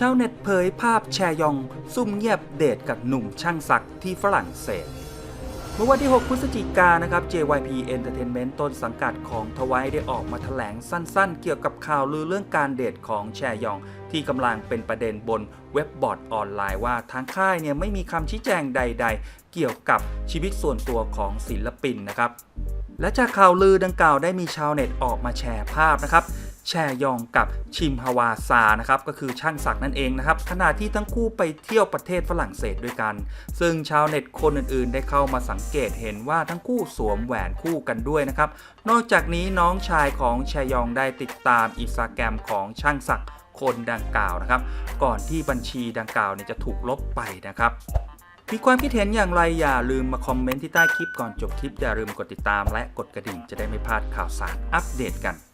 ชาวเน็ตเผยภาพแชยอง ซุ่มเงียบเดทกับหนุ่มช่างศักที่ฝรั่งเศส เมื่อวันที่ 6 พฤศจิกายนนะครับ JYP Entertainment ต้นสังกัดของทวายได้ออกมาแถลงสั้นๆ เกี่ยวกับข่าวลือเรื่องการเดทของแชยอง ที่กำลังเป็นประเด็นบนเว็บบอร์ดออนไลน์ว่าทางค่ายเนี่ยไม่มีคำชี้แจงใด ๆ เกี่ยวกับชีวิตส่วนตัวของศิลปินนะครับและจากข่าวลือดังกล่าวได้มีชาวเน็ตออกมาแชร์ภาพนะครับ แชยองกับชิมฮาวาซานะครับก็คือช่างศักดิ์นั่นเองนะครับขณะที่ทั้งคู่ไปเที่ยวประเทศฝรั่งเศสด้วยกัน ซึ่งชาวเน็ตคนอื่นๆ ได้เข้ามาสังเกตเห็นว่าทั้งคู่สวมแหวนคู่กันด้วยนะครับนอกจากนี้น้องชายของแชยองได้ติดตามอินสตาแกรมของช่างศักดิ์คนดังกล่าวนะครับ ก่อนที่บัญชีดังกล่าวเนี่ยจะถูกลบไปนะครับมีความคิดเห็นอย่างไรอย่าลืมมาคอมเมนต์ที่ใต้คลิปก่อนจบคลิป อย่าลืมกดติดตามและกดกระดิ่งจะได้ไม่พลาดข่าวสารอัปเดตกัน